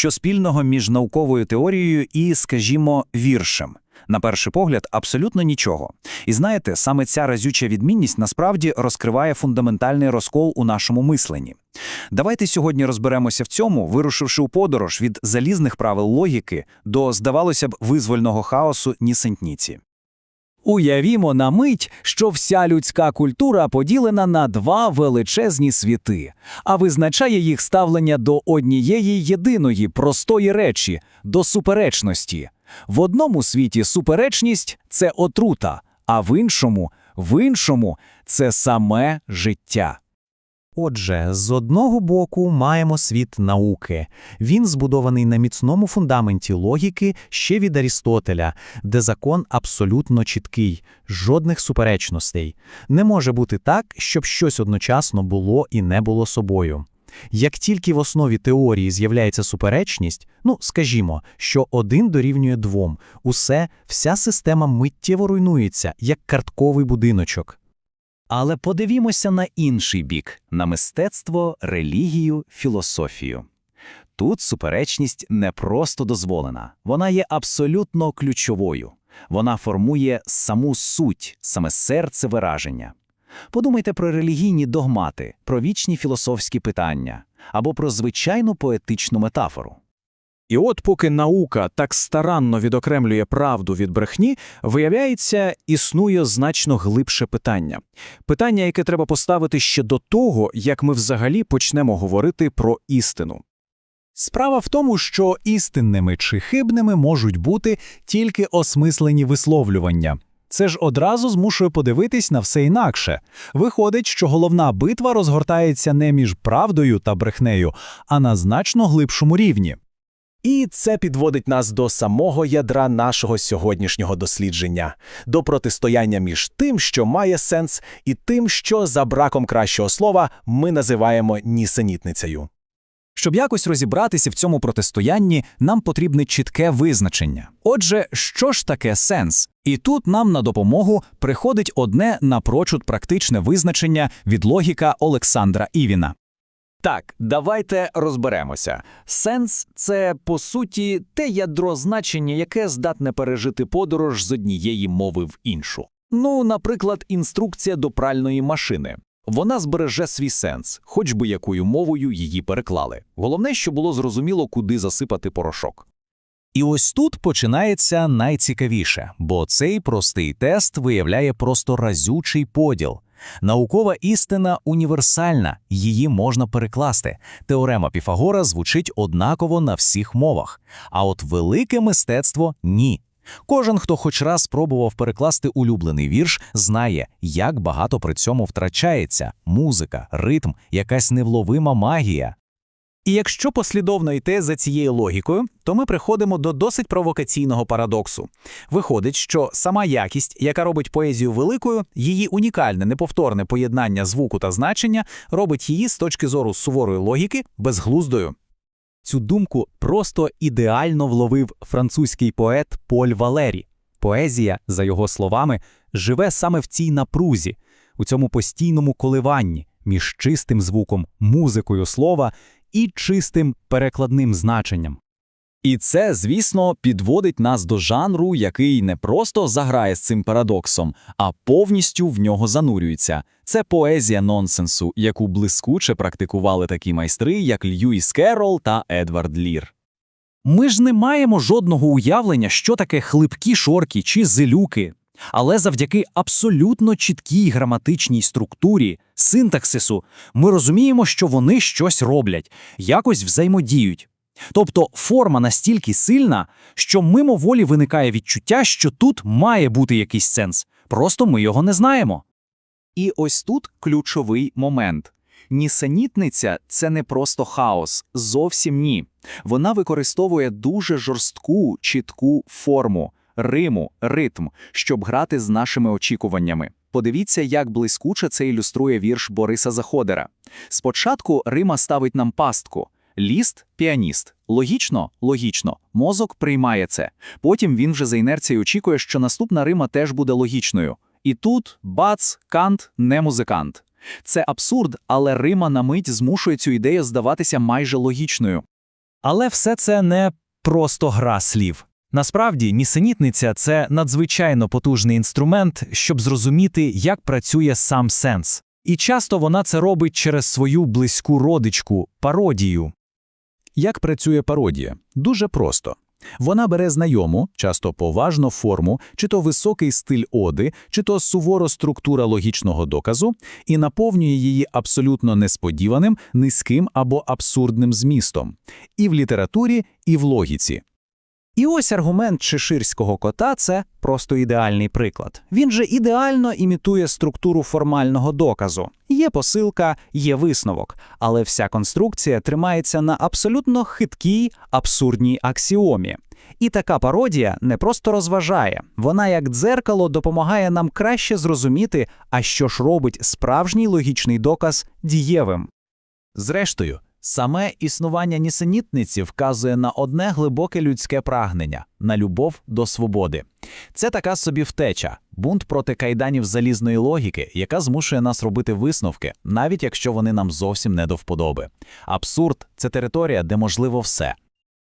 Що спільного між науковою теорією і, скажімо, віршем? На перший погляд, абсолютно нічого. І знаєте, саме ця разюча відмінність насправді розкриває фундаментальний розкол у нашому мисленні. Давайте сьогодні розберемося в цьому, вирушивши у подорож від залізних правил логіки до, здавалося б, визвольного хаосу нісентніці. Уявімо на мить, що вся людська культура поділена на два величезні світи, а визначає їх ставлення до однієї єдиної простої речі до суперечності. В одному світі суперечність це отрута, а в іншому, в іншому це саме життя. Отже, з одного боку маємо світ науки. Він збудований на міцному фундаменті логіки ще від Арістотеля, де закон абсолютно чіткий, жодних суперечностей. Не може бути так, щоб щось одночасно було і не було собою. Як тільки в основі теорії з'являється суперечність, ну скажімо, що один дорівнює двом, усе, вся система миттєво руйнується, як картковий будиночок. Але подивімося на інший бік на мистецтво, релігію, філософію. Тут суперечність не просто дозволена, вона є абсолютно ключовою. Вона формує саму суть, саме серце вираження. Подумайте про релігійні догмати, про вічні філософські питання або про звичайну поетичну метафору. І от поки наука так старанно відокремлює правду від брехні, виявляється, існує значно глибше питання. Питання, яке треба поставити ще до того, як ми взагалі почнемо говорити про істину. Справа в тому, що істинними чи хибними можуть бути тільки осмислені висловлювання. Це ж одразу змушує подивитись на все інакше. Виходить, що головна битва розгортається не між правдою та брехнею, а на значно глибшому рівні. І це підводить нас до самого ядра нашого сьогоднішнього дослідження, до протистояння між тим, що має сенс, і тим, що за браком кращого слова ми називаємо нісенітницею. Щоб якось розібратися в цьому протистоянні, нам потрібне чітке визначення. Отже, що ж таке сенс? І тут нам на допомогу приходить одне напрочуд практичне визначення від логіка Олександра Івіна. Так, давайте розберемося. Сенс це, по суті, те ядро значення, яке здатне пережити подорож з однієї мови в іншу. Ну, наприклад, інструкція до пральної машини. Вона збереже свій сенс, хоч би якою мовою її переклали. Головне, що було зрозуміло, куди засипати порошок. І ось тут починається найцікавіше, бо цей простий тест виявляє просто разючий поділ. Наукова істина універсальна, її можна перекласти. Теорема Піфагора звучить однаково на всіх мовах. А от велике мистецтво ні. Кожен, хто хоч раз спробував перекласти улюблений вірш, знає, як багато при цьому втрачається музика, ритм, якась невловима магія. І якщо послідовно йти за цією логікою, то ми приходимо до досить провокаційного парадоксу. Виходить, що сама якість, яка робить поезію великою, її унікальне неповторне поєднання звуку та значення робить її з точки зору суворої логіки безглуздою. Цю думку просто ідеально вловив французький поет Поль Валері. Поезія, за його словами, живе саме в цій напрузі, у цьому постійному коливанні між чистим звуком, музикою слова і чистим перекладним значенням. І це, звісно, підводить нас до жанру, який не просто заграє з цим парадоксом, а повністю в нього занурюється. Це поезія нонсенсу, яку блискуче практикували такі майстри, як Льюіс Керрол та Едвард Лір. Ми ж не маємо жодного уявлення, що таке хлипкі шорки чи зелюки. Але завдяки абсолютно чіткій граматичній структурі, синтаксису, ми розуміємо, що вони щось роблять, якось взаємодіють. Тобто форма настільки сильна, що мимоволі виникає відчуття, що тут має бути якийсь сенс, просто ми його не знаємо. І ось тут ключовий момент. Нісенітниця це не просто хаос, зовсім ні. Вона використовує дуже жорстку, чітку форму, риму, ритм, щоб грати з нашими очікуваннями. Подивіться, як блискуче це ілюструє вірш Бориса Заходера. Спочатку Рима ставить нам пастку. Ліст піаніст. Логічно, логічно. Мозок приймає це. Потім він вже за інерцією очікує, що наступна Рима теж буде логічною. І тут бац, кант не музикант. Це абсурд, але Рима на мить змушує цю ідею здаватися майже логічною. Але все це не просто гра слів. Насправді, нісенітниця – це надзвичайно потужний інструмент, щоб зрозуміти, як працює сам сенс. І часто вона це робить через свою близьку родичку – пародію. Як працює пародія? Дуже просто. Вона бере знайому, часто поважну форму, чи то високий стиль оди, чи то суворо структура логічного доказу, і наповнює її абсолютно несподіваним, низьким або абсурдним змістом. І в літературі, і в логіці. І ось аргумент чеширського кота – це просто ідеальний приклад. Він же ідеально імітує структуру формального доказу. Є посилка, є висновок, але вся конструкція тримається на абсолютно хиткій, абсурдній аксіомі. І така пародія не просто розважає, вона як дзеркало допомагає нам краще зрозуміти, а що ж робить справжній логічний доказ дієвим. Зрештою, саме існування нісенітниці вказує на одне глибоке людське прагнення на любов до свободи. Це така собі втеча, бунт проти кайданів залізної логіки, яка змушує нас робити висновки, навіть якщо вони нам зовсім не до вподоби. Абсурд це територія, де можливо все.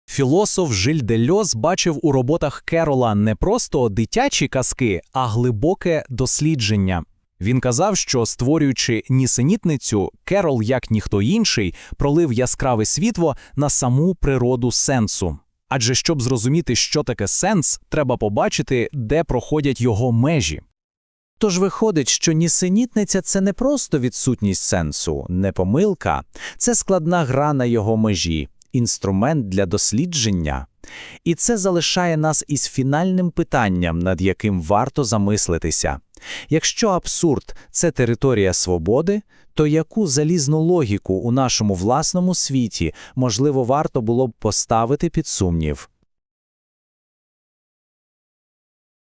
Філософ Жиль Дельоз бачив у роботах Керола не просто дитячі казки, а глибоке дослідження. Він казав, що, створюючи нісенітницю, Керол, як ніхто інший, пролив яскраве світло на саму природу сенсу. Адже щоб зрозуміти, що таке сенс, треба побачити, де проходять його межі. Тож виходить, що нісенітниця – це не просто відсутність сенсу, не помилка, це складна гра на його межі, інструмент для дослідження. І це залишає нас із фінальним питанням, над яким варто замислитися. Якщо абсурд – це територія свободи, то яку залізну логіку у нашому власному світі, можливо, варто було б поставити під сумнів?